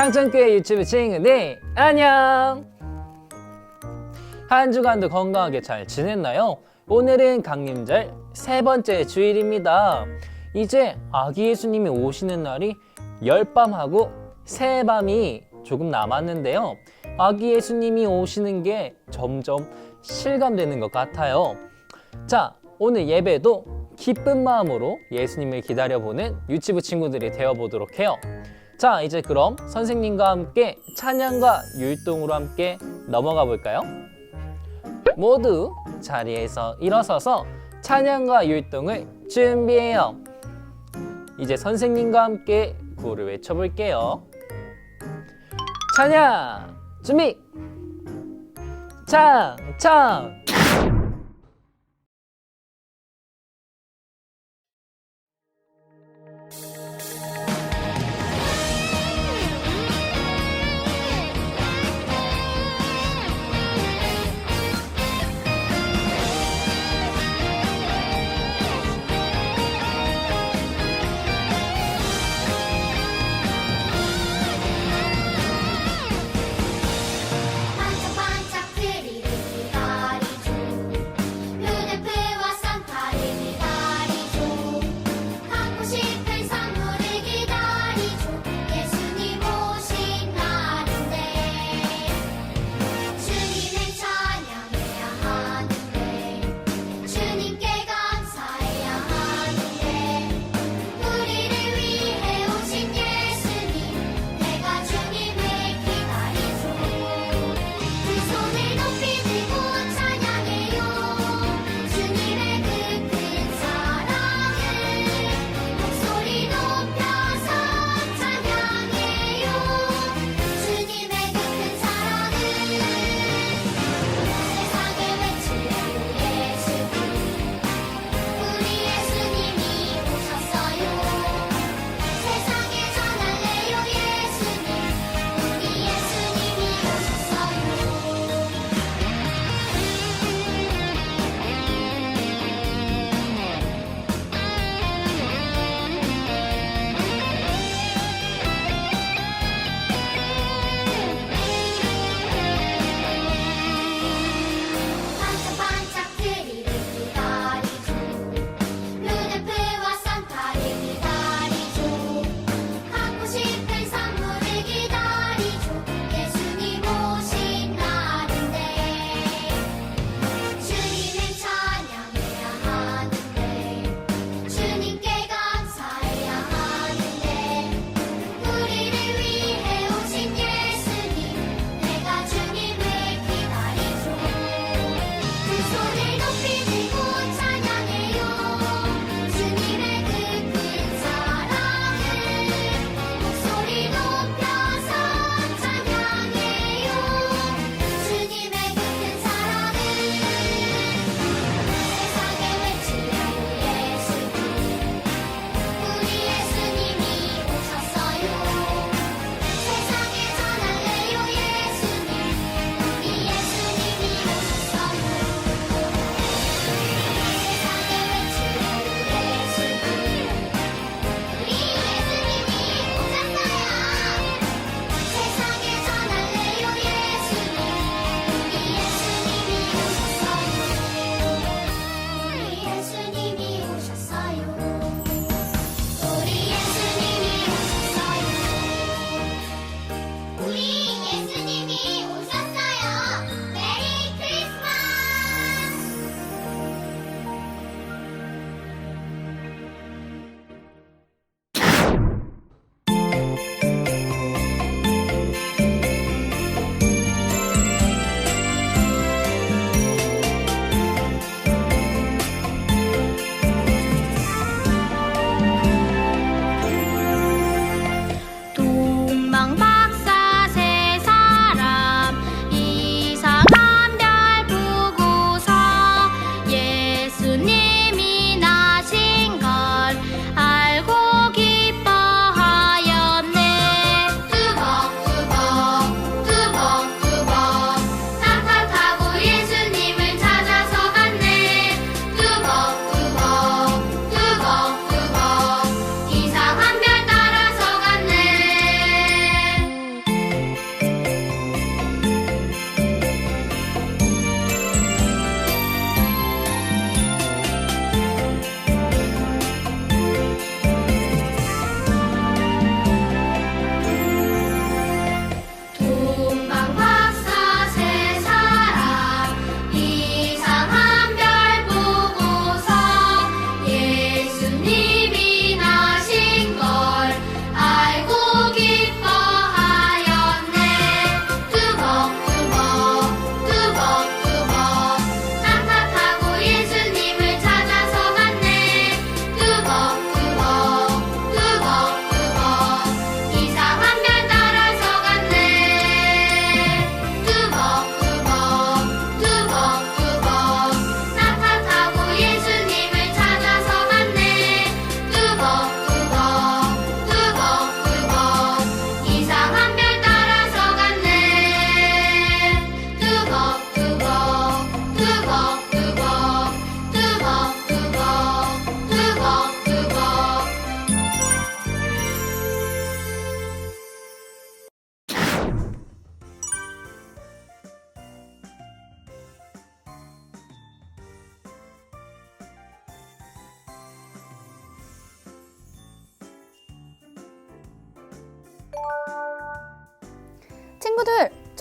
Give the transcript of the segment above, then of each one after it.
창천교회 유튜브 친구들 안녕. 한 주간도 건강하게 잘 지냈나요? 오늘은 강림절 세 번째 주일입니다. 이제 아기 예수님이 오시는 날이 열밤하고 새밤이 조금 남았는데요. 아기 예수님이 오시는 게 점점 실감되는 것 같아요. 자 오늘 예배도 기쁜 마음으로 예수님을 기다려보는 유치부 친구들이 되어보도록 해요 자, 이제 그럼 선생님과 함께 찬양과 율동으로 함께 넘어가 볼까요? 모두 자리에서 일어서서 찬양과 율동을 준비해요. 이제 선생님과 함께 구호를 외쳐볼게요. 찬양 준비. 창, 창.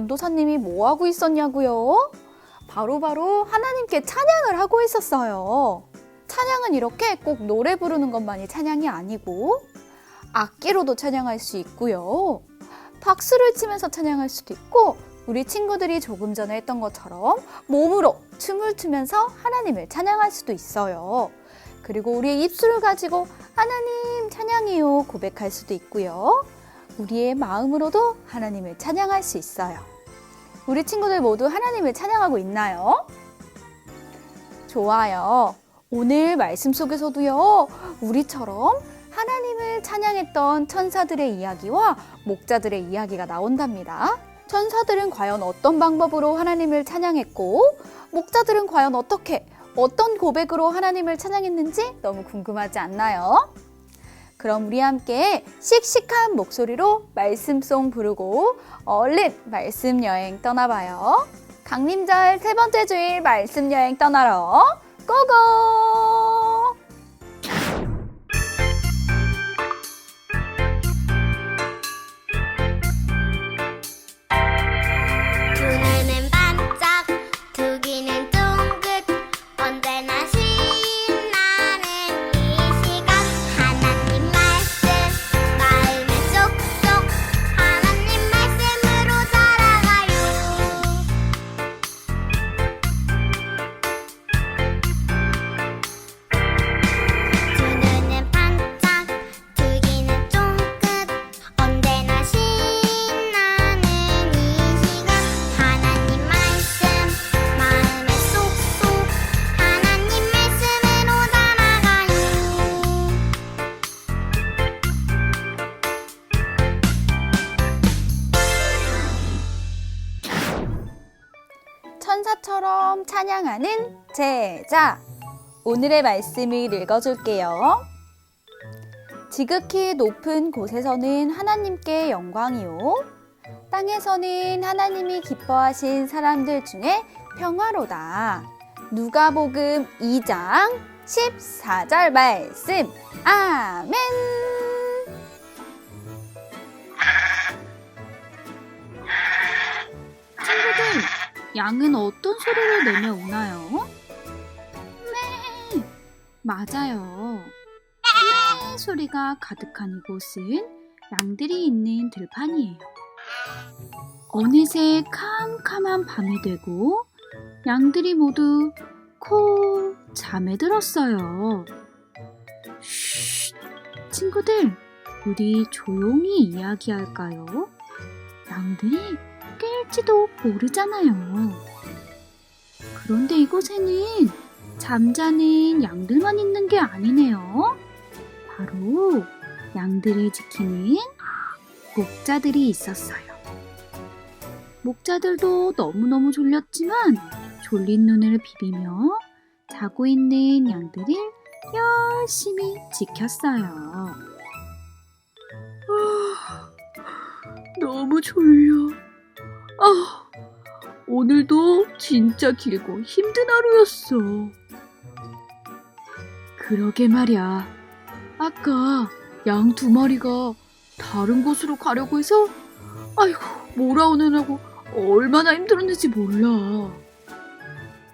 전도사님이 뭐 하고 있었냐고요? 바로 바로 하나님께 찬양을 하고 있었어요. 찬양은 이렇게 꼭 노래 부르는 것만이 찬양이 아니고 악기로도 찬양할 수 있고요. 박수를 치면서 찬양할 수도 있고 우리 친구들이 조금 전에 했던 것처럼 몸으로 춤을 추면서 하나님을 찬양할 수도 있어요. 그리고 우리의 입술을 가지고 하나님 찬양해요 고백할 수도 있고요. 우리의 마음으로도 하나님을 찬양할 수 있어요. 우리 친구들 모두 하나님을 찬양하고 있나요? 좋아요. 오늘 말씀 속에서도요, 우리처럼 하나님을 찬양했던 천사들의 이야기와 목자들의 이야기가 나온답니다. 천사들은 과연 어떤 방법으로 하나님을 찬양했고, 목자들은 과연 어떻게, 어떤 고백으로 하나님을 찬양했는지 너무 궁금하지 않나요? 그럼 우리 함께 씩씩한 목소리로 말씀송 부르고 얼른 말씀 여행 떠나봐요. 강림절 세 번째 주일 말씀 여행 떠나러 고고! 천사처럼 찬양하는 제자. 오늘의 말씀을 읽어줄게요. 지극히 높은 곳에서는 하나님께 영광이요. 땅에서는 하나님이 기뻐하신 사람들 중에 평화로다. 누가복음 2장 14절 말씀. 아멘. 친구들, 양은 어떤 소리를 내며 우나요? 네, 맞아요. 네 소리가 가득한 이곳은 양들이 있는 들판이에요. 어느새 캄캄한 밤이 되고 양들이 모두 코 잠에 들었어요. 쉿, 친구들, 우리 조용히 이야기할까요? 양들이 깰지도 모르잖아요. 그런데 이곳에는 잠자는 양들만 있는 게 아니네요. 바로 양들을 지키는 목자들이 있었어요. 목자들도 너무너무 졸렸지만 졸린 눈을 비비며 자고 있는 양들을 열심히 지켰어요. 아, 너무 졸려. 아, 오늘도 진짜 길고 힘든 하루였어. 그러게 말이야. 아까 양 두 마리가 다른 곳으로 가려고 해서, 아이고, 몰아오느라고 얼마나 힘들었는지 몰라.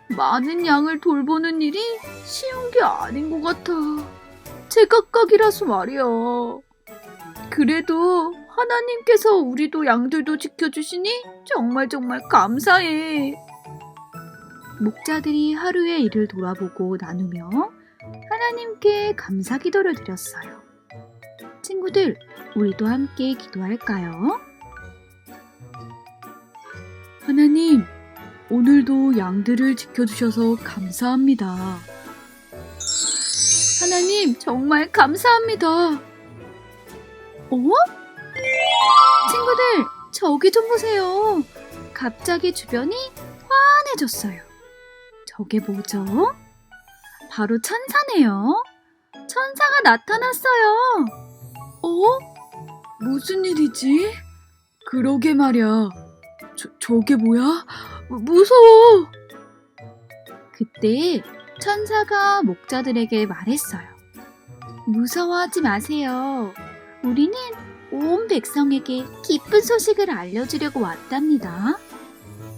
많은 양을 돌보는 일이 쉬운 게 아닌 것 같아. 제각각이라서 말이야. 그래도 하나님께서 우리도 양들도 지켜주시니 정말 정말 감사해. 목자들이 하루의 일을 돌아보고 나누며 하나님께 감사 기도를 드렸어요. 친구들, 우리도 함께 기도할까요? 하나님, 오늘도 양들을 지켜주셔서 감사합니다. 하나님, 정말 감사합니다. 어? 친구들, 저기 좀 보세요. 갑자기 주변이 환해졌어요. 저게 뭐죠? 바로 천사네요. 천사가 나타났어요. 어? 무슨 일이지? 그러게 말이야. 저, 저게 뭐야? 무- 무서워! 그때 천사가 목자들에게 말했어요. 무서워하지 마세요. 우리는 온 백성에게 기쁜 소식을 알려주려고 왔답니다.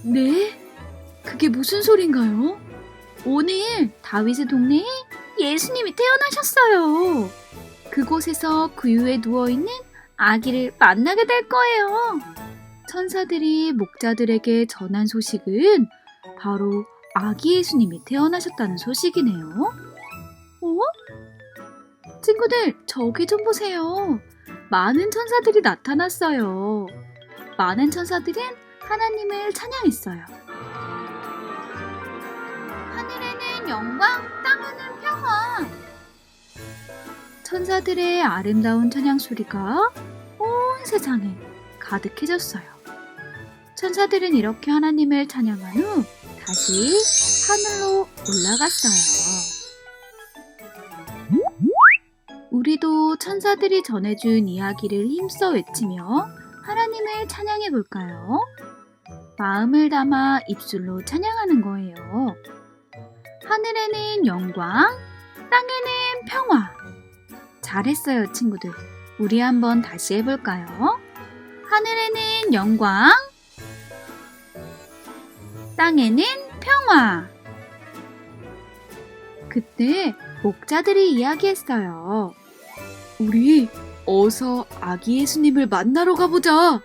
네? 그게 무슨 소린가요? 오늘 다윗의 동네에 예수님이 태어나셨어요. 그곳에서 구유에 누워있는 아기를 만나게 될 거예요. 천사들이 목자들에게 전한 소식은 바로 아기 예수님이 태어나셨다는 소식이네요. 어? 친구들, 저기 좀 보세요. 많은 천사들이 나타났어요. 많은 천사들은 하나님을 찬양했어요. 하늘에는 영광, 땅에는 평화. 천사들의 아름다운 찬양 소리가 온 세상에 가득해졌어요. 천사들은 이렇게 하나님을 찬양한 후 다시 하늘로 올라갔어요. 우리도 천사들이 전해준 이야기를 힘써 외치며 하나님을 찬양해 볼까요? 마음을 담아 입술로 찬양하는 거예요. 하늘에는 영광, 땅에는 평화. 잘했어요, 친구들. 우리 한번 다시 해볼까요? 하늘에는 영광, 땅에는 평화. 그때 목자들이 이야기했어요. 우리 어서 아기 예수님을 만나러 가보자.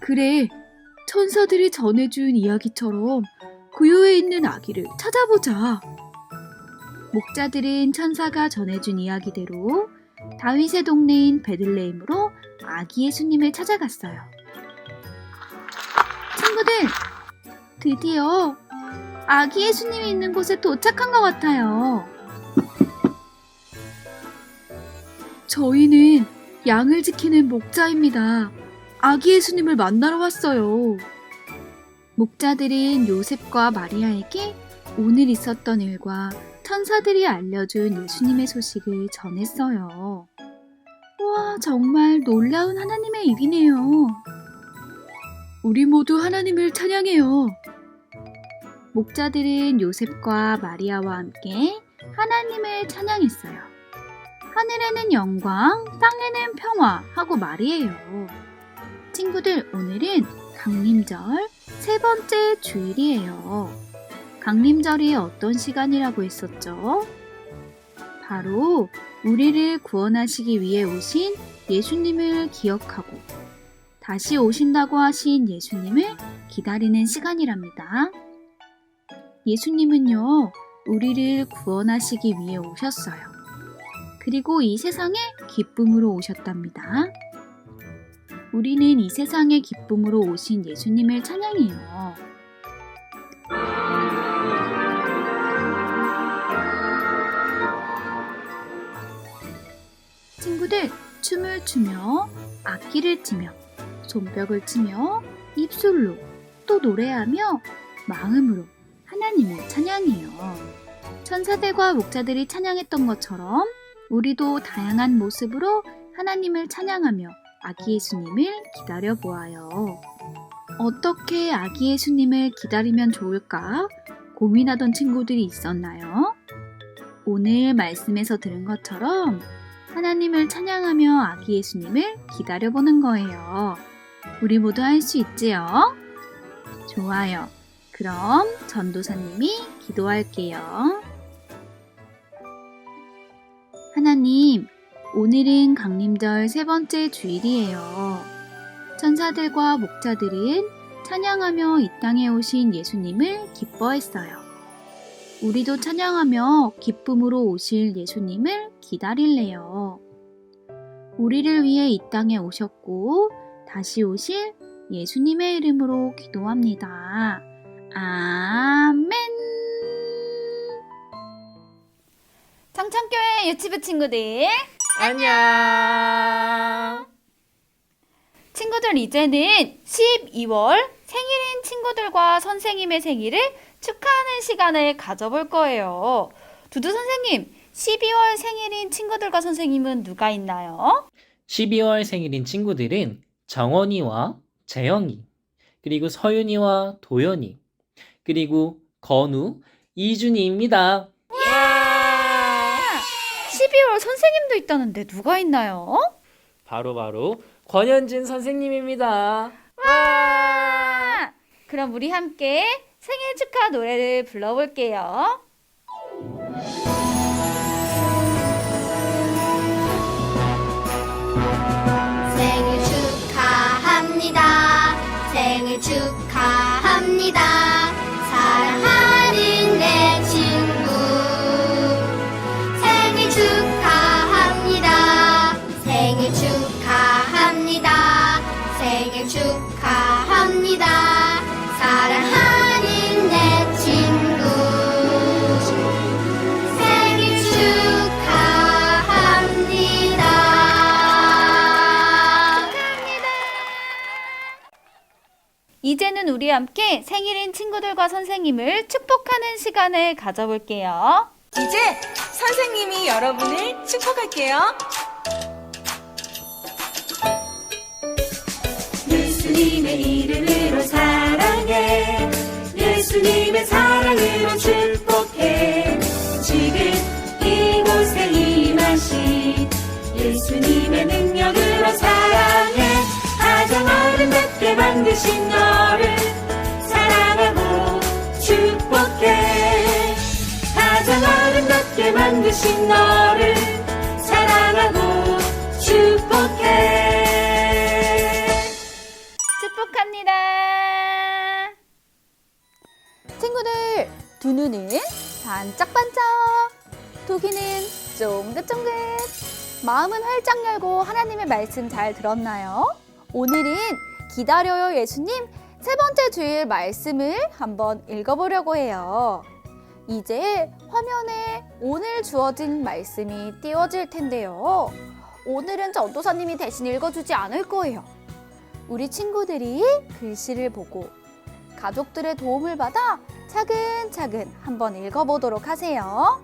그래, 천사들이 전해준 이야기처럼 구유에 있는 아기를 찾아보자. 목자들은 천사가 전해준 이야기대로 다윗의 동네인 베들레헴으로 아기 예수님을 찾아갔어요. 친구들, 드디어 아기 예수님이 있는 곳에 도착한 것 같아요. 저희는 양을 지키는 목자입니다. 아기 예수님을 만나러 왔어요. 목자들은 요셉과 마리아에게 오늘 있었던 일과 천사들이 알려준 예수님의 소식을 전했어요. 와, 정말 놀라운 하나님의 일이네요. 우리 모두 하나님을 찬양해요. 목자들은 요셉과 마리아와 함께 하나님을 찬양했어요. 하늘에는 영광, 땅에는 평화 하고 말이에요. 친구들, 오늘은 강림절 세 번째 주일이에요. 강림절이 어떤 시간이라고 했었죠? 바로 우리를 구원하시기 위해 오신 예수님을 기억하고 다시 오신다고 하신 예수님을 기다리는 시간이랍니다. 예수님은요, 우리를 구원하시기 위해 오셨어요. 그리고 이 세상에 기쁨으로 오셨답니다. 우리는 이 세상의 기쁨으로 오신 예수님을 찬양해요. 친구들, 춤을 추며, 악기를 치며, 손뼉을 치며, 입술로, 또 노래하며, 마음으로 하나님을 찬양해요. 천사들과 목자들이 찬양했던 것처럼 우리도 다양한 모습으로 하나님을 찬양하며 아기 예수님을 기다려 보아요. 어떻게 아기 예수님을 기다리면 좋을까 고민하던 친구들이 있었나요? 오늘 말씀에서 들은 것처럼 하나님을 찬양하며 아기 예수님을 기다려보는 거예요. 우리 모두 할 수 있지요? 좋아요. 그럼 전도사님이 기도할게요. 하나님, 오늘은 강림절 세 번째 주일이에요. 천사들과 목자들은 찬양하며 이 땅에 오신 예수님을 기뻐했어요. 우리도 찬양하며 기쁨으로 오실 예수님을 기다릴래요. 우리를 위해 이 땅에 오셨고 다시 오실 예수님의 이름으로 기도합니다. 아멘. 청천교회 유치부 친구들. 안녕. 친구들 이제는 12월 생일인 친구들과 선생님의 생일을 축하하는 시간을 가져볼 거예요. 두두 선생님, 12월 생일인 친구들과 선생님은 누가 있나요? 12월 생일인 친구들은 정원이와 재영이, 그리고 서윤이와 도연이, 그리고 건우, 이준이입니다. 12월 선생님도 있다는데 누가 있나요? 바로 바로 권현진 선생님입니다. 와! 그럼 우리 함께 생일 축하 노래를 불러볼게요. 생일 축하합니다. 생일 축하합니다. 이제는 우리 함께 생일인 친구들과 선생님을 축복하는 시간을 가져볼게요. 이제 선생님이 여러분을 축복할게요. 예수님의 이름으로 사랑해. 예수님의 사랑으로 축복해. 지금 이곳에 임하신 예수님의 능력으 만드신 너를 사랑하고 축복해. 가장 아름답게 만드신 너를 사랑하고 축복해. 축복합니다. 친구들, 두 눈은 반짝반짝, 두 귀는 쫑긋쫑긋, 마음은 활짝 열고 하나님의 말씀 잘 들었나요? 오늘은 기다려요 예수님 세 번째 주일 말씀을 한번 읽어보려고 해요. 이제 화면에 오늘 주어진 말씀이 띄워질 텐데요. 오늘은 전도사님이 대신 읽어주지 않을 거예요. 우리 친구들이 글씨를 보고 가족들의 도움을 받아 차근차근 한번 읽어보도록 하세요.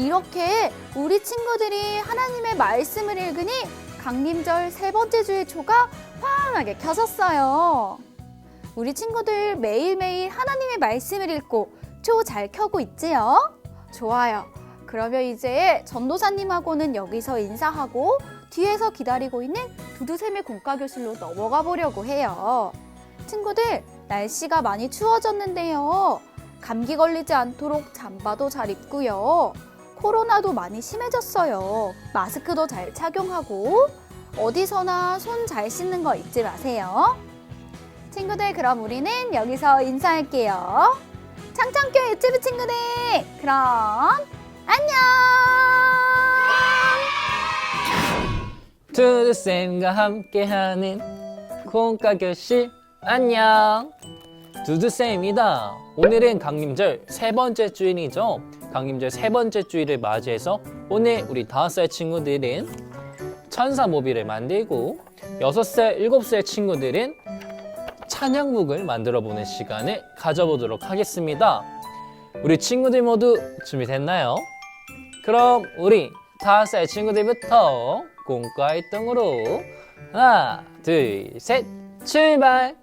이렇게 우리 친구들이 하나님의 말씀을 읽으니 강림절 세 번째 주의 초가 환하게 켜졌어요. 우리 친구들 매일매일 하나님의 말씀을 읽고 초 잘 켜고 있지요? 좋아요. 그러면 이제 전도사님하고는 여기서 인사하고 뒤에서 기다리고 있는 두두샘의 공과교실로 넘어가 보려고 해요. 친구들, 날씨가 많이 추워졌는데요. 감기 걸리지 않도록 잠바도 잘 입고요. 코로나도 많이 심해졌어요. 마스크도 잘 착용하고 어디서나 손 잘 씻는 거 잊지 마세요. 친구들 그럼 우리는 여기서 인사할게요. 창창교 유튜브 친구들 그럼 안녕. 두두쌤과 함께하는 공과 교실 안녕 두두쌤입니다 오늘은 강림절 세 번째 주일이죠 강림절 세 번째 주일을 맞이해서 오늘 우리 다섯 살 친구들은 천사 모비를 만들고 여섯 살 일곱 살 친구들은 찬양북을 만들어 보는 시간을 가져보도록 하겠습니다 우리 친구들 모두 준비됐나요? 그럼 우리 다섯 살 친구들부터 공과 활동으로 하나, 둘, 셋, 출발!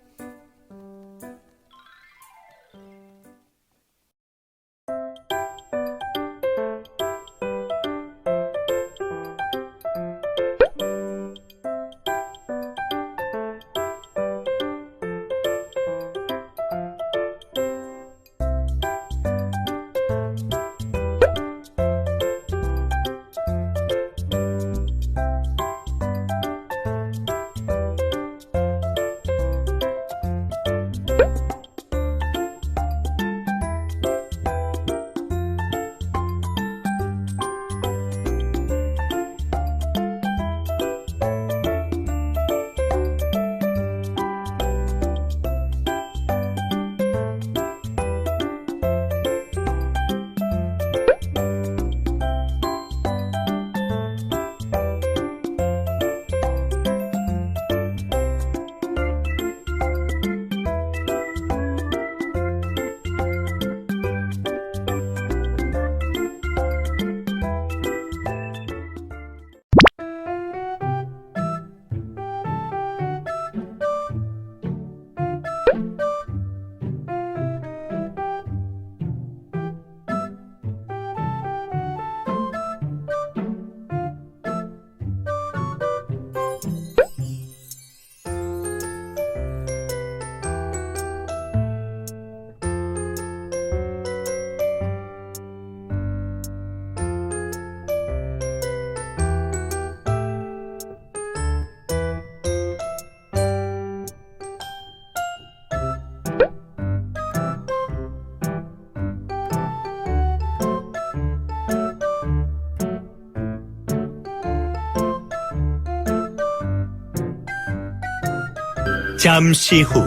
잠시 후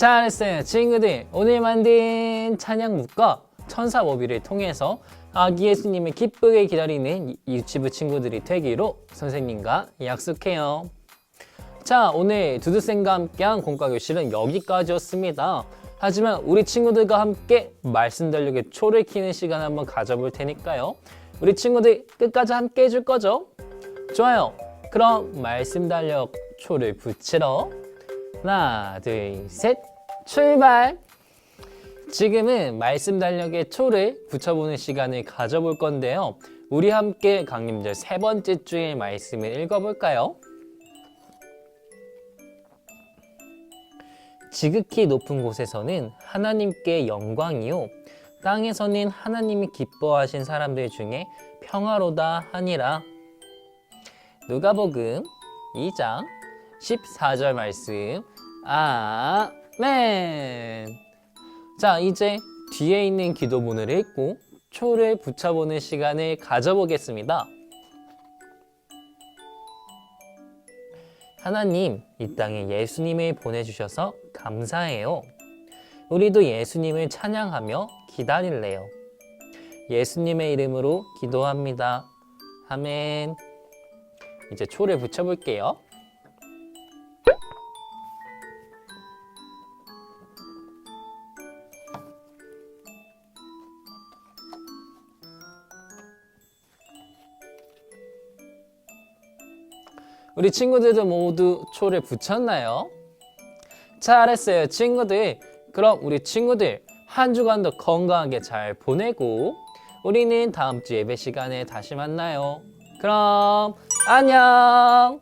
잘했어요 친구들 오늘 만든 찬양묵과 천사 모비를 통해서 아기 예수님을 기쁘게 기다리는 이- 유치부 친구들이 되기로 선생님과 약속해요. 자 오늘 두두쌤과 함께한 공과교실은 여기까지였습니다. 하지만 우리 친구들과 함께 말씀 달력의 초를 키는 시간 한번 가져볼 테니까요. 우리 친구들 끝까지 함께 해줄 거죠? 좋아요. 그럼 말씀 달력 초를 붙이러 하나, 둘, 셋, 출발! 지금은 말씀 달력의 초를 붙여보는 시간을 가져볼 건데요. 우리 함께 강림절 세 번째 주의 말씀을 읽어볼까요? 지극히 높은 곳에서는 하나님께 영광이요. 땅에서는 하나님이 기뻐하신 사람들 중에 평화로다 하니라. 누가복음 2장 14절 말씀. 아멘. 자, 이제 뒤에 있는 기도문을 읽고 초를 붙여보는 시간을 가져보겠습니다. 하나님, 이 땅에 예수님을 보내주셔서 감사해요. 우리도 예수님을 찬양하며 기다릴래요. 예수님의 이름으로 기도합니다. 아멘. 이제 초를 붙여볼게요. 우리 친구들도 모두 초를 붙였나요? 잘했어요, 친구들. 그럼 우리 친구들 한 주간도 건강하게 잘 보내고 우리는 다음 주 예배 시간에 다시 만나요. 그럼 안녕!